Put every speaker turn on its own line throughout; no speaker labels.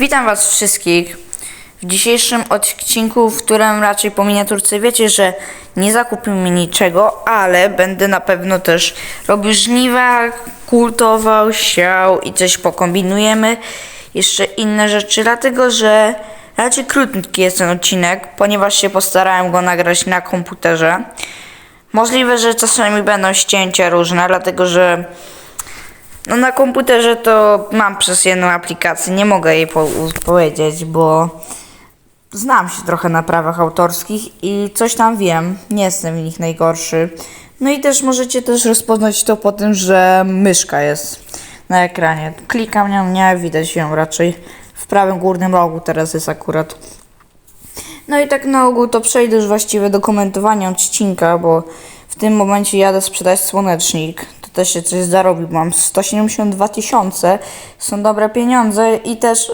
Witam Was wszystkich w dzisiejszym odcinku, w którym raczej po miniaturce wiecie, że nie zakupimy niczego, ale będę na pewno też robił żniwa, kultował, siał i coś pokombinujemy. Jeszcze inne rzeczy, dlatego że raczej krótki jest ten odcinek, ponieważ się postarałem go nagrać na komputerze. Możliwe, że czasami będą ścięcia różne, dlatego że no na komputerze to mam przez jedną aplikację, nie mogę jej po- powiedzieć, bo znam się trochę na prawach autorskich i coś tam wiem, nie jestem w nich najgorszy. No i też możecie też rozpoznać to po tym, że myszka jest na ekranie. Klikam nią, nie widać ją raczej w prawym górnym rogu teraz jest akurat. No i tak na ogół to przejdę już właściwie do komentowania odcinka, bo w tym momencie jadę sprzedać słonecznik. To też się coś zarobi. Mam 172 tysiące. Są dobre pieniądze i też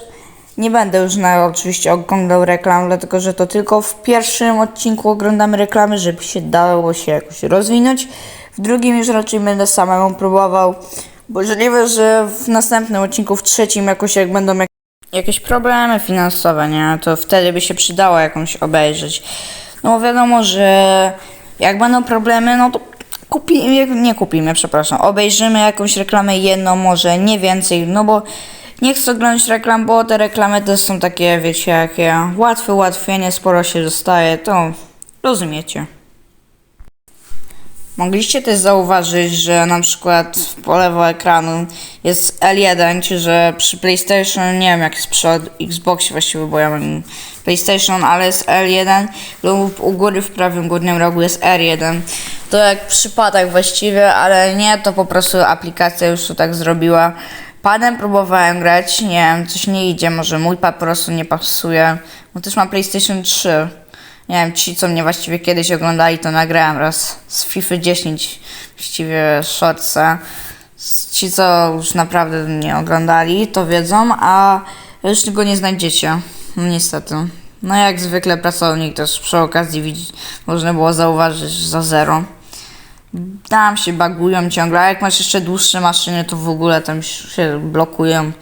nie będę już na oczywiście oglądał reklam, dlatego że to tylko w pierwszym odcinku oglądamy reklamy, żeby się dało się jakoś rozwinąć. W drugim już raczej będę samemu próbował. Możliwe, że w następnym odcinku, w trzecim jakoś jak będą jak jakieś problemy finansowe, nie? To wtedy by się przydało jakąś obejrzeć. No wiadomo, że jak będą problemy, no to kupimy, nie kupimy, przepraszam, obejrzymy jakąś reklamę jedną, może nie więcej, no bo nie chcę oglądać reklam, bo te reklamy też są takie, wiecie, jakie łatwe ułatwienie, sporo się dostaje, to rozumiecie. Mogliście też zauważyć, że na przykład po lewo ekranu jest L1, czy że przy PlayStation, nie wiem jak jest przy Xboxie właściwie, bo ja mam PlayStation, ale jest L1 lub u góry w prawym górnym rogu jest R1. To jak przypadek właściwie, ale nie, to po prostu aplikacja już to tak zrobiła. Padem próbowałem grać, nie wiem, coś nie idzie, może mój pad po prostu nie pasuje, bo też mam PlayStation 3. Nie wiem, ci co mnie właściwie kiedyś oglądali, to nagrałem raz z FIFA 10 właściwie shortsa. Ci co już naprawdę mnie oglądali, to wiedzą, a już go nie znajdziecie. No niestety. No jak zwykle pracownik też przy okazji widzi, można było zauważyć za zero. Tam się bagują ciągle, a jak masz jeszcze dłuższe maszyny, to w ogóle tam się blokują.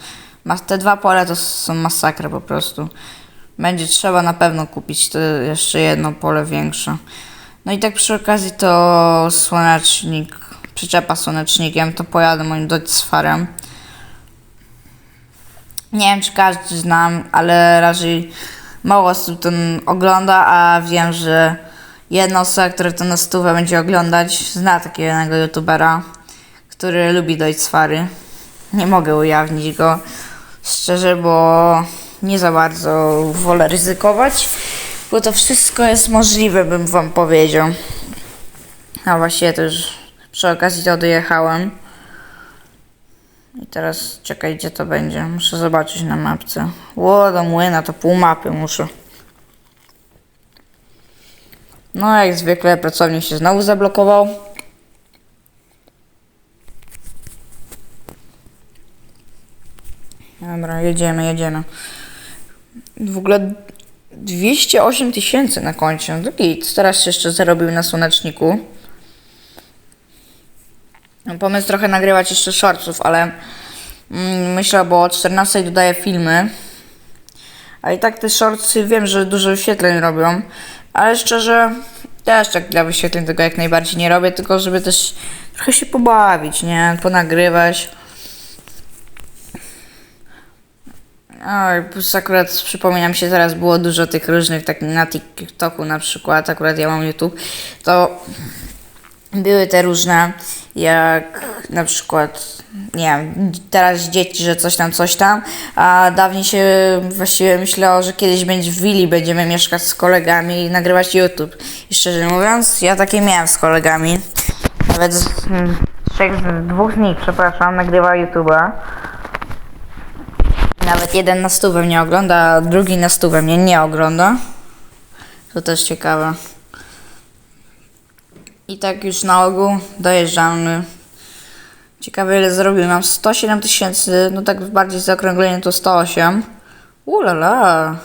Te dwa pole to są masakra po prostu. Będzie trzeba na pewno kupić jeszcze jedno pole większe. No i tak przy okazji to słonecznik, przyczepa słonecznikiem, to pojadę moim Dodge Nie wiem, czy każdy znam, ale raczej mało osób to ogląda, a wiem, że jedna osoba, która to na stówę będzie oglądać, zna takiego jednego youtubera, który lubi Dojcwary. Nie mogę ujawnić go szczerze, bo nie za bardzo wolę ryzykować, bo to wszystko jest możliwe, bym wam powiedział. A właściwie też przy okazji to dojechałem. I teraz czekaj, gdzie to będzie. Muszę zobaczyć na mapce. Ło, do młyna to pół mapy muszę. No, jak zwykle pracownik się znowu zablokował. Dobra, jedziemy, jedziemy. W ogóle 208 tysięcy na koncie. No git. Teraz jeszcze zarobił na słoneczniku. Pomysł trochę nagrywać jeszcze shortsów, ale mm, myślę, bo o 14 dodaję filmy. A i tak te shortsy wiem, że dużo wyświetleń robią, ale szczerze też tak dla wyświetleń tego jak najbardziej nie robię, tylko żeby też trochę się pobawić, nie? Ponagrywać. Oj, plus akurat przypomina mi się teraz było dużo tych różnych, tak na TikToku na przykład, akurat ja mam YouTube, to były te różne, jak na przykład, nie wiem, teraz dzieci, że coś tam, coś tam, a dawniej się właściwie myślało, że kiedyś będzie w willi, będziemy mieszkać z kolegami i nagrywać YouTube. I szczerze mówiąc, ja takie miałem z kolegami. Nawet z, hmm, trzech, z dwóch z nich, przepraszam, nagrywa YouTube'a. Nawet jeden na stówę mnie ogląda, a drugi na stówę mnie nie ogląda. To też ciekawe. I tak już na ogół dojeżdżamy. Ciekawe ile zrobił. Mam 107 tysięcy, no tak bardziej zaokrąglenie to 108. Ulala.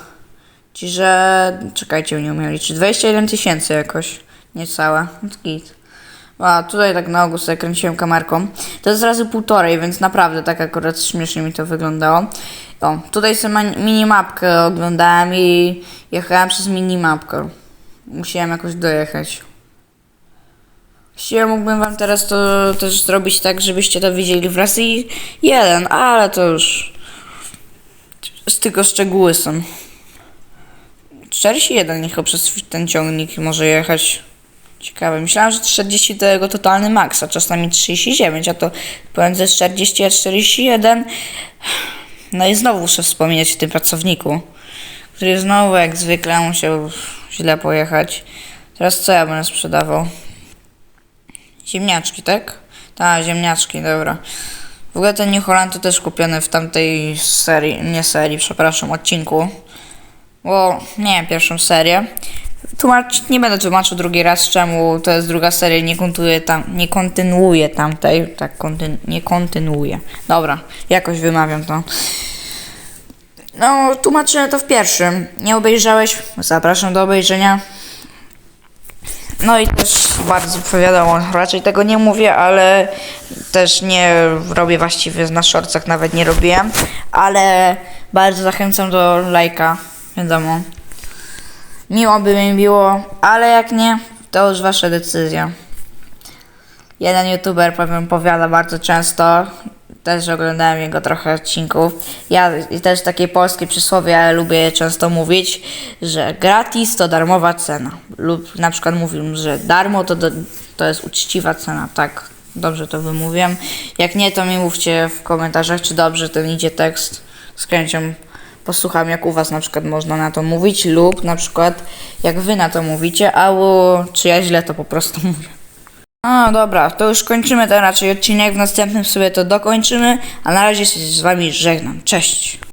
Ci, że... Czekajcie, nie umiem liczyć. 21 tysięcy jakoś. Niecałe. No git. A tutaj tak na ogół sobie kręciłem kamerką. To jest razy półtorej, więc naprawdę tak akurat śmiesznie mi to wyglądało. O, tutaj sobie ma- minimapkę oglądałem i jechałem przez minimapkę. Musiałem jakoś dojechać. Właściwie mógłbym wam teraz to też zrobić tak, żebyście to widzieli w wersji 1, ale to już z tylko szczegóły są. 41 niech przez ten ciągnik może jechać. Ciekawe. Myślałem, że 40 to jego totalny maks, a czasami 39, a to pomiędzy 40 a 41. No i znowu muszę wspomnieć o tym pracowniku, który znowu jak zwykle musiał źle pojechać. Teraz co ja będę sprzedawał? Ziemniaczki, tak? Tak, ziemniaczki, dobra. W ogóle ten New Holland to też kupiony w tamtej serii, nie serii, przepraszam, odcinku. Bo nie pierwszą serię. Tłumacz, nie będę tłumaczył drugi raz, czemu to jest druga seria, nie kontynuuje, tam, nie kontynuuje tamtej, tak, kontyn, nie kontynuuje. Dobra, jakoś wymawiam to. No, tłumaczyłem to w pierwszym. Nie obejrzałeś? Zapraszam do obejrzenia. No i też bardzo wiadomo, raczej tego nie mówię, ale też nie robię właściwie na shortsach, nawet nie robiłem, ale bardzo zachęcam do lajka, wiadomo. Miło by mi było, ale jak nie, to już wasza decyzja. Jeden youtuber powiem powiada bardzo często, też oglądałem jego trochę odcinków. Ja też takie polskie przysłowie, ale lubię często mówić, że gratis to darmowa cena. Lub na przykład mówił, że darmo to, to jest uczciwa cena, tak. Dobrze to wymówiam. Jak nie, to mi mówcie w komentarzach, czy dobrze ten idzie tekst. Z posłucham, jak u was na przykład można na to mówić, lub na przykład jak wy na to mówicie, albo czy ja źle to po prostu mówię. A, dobra, to już kończymy ten raczej odcinek. W następnym sobie to dokończymy. A na razie się z wami żegnam. Cześć.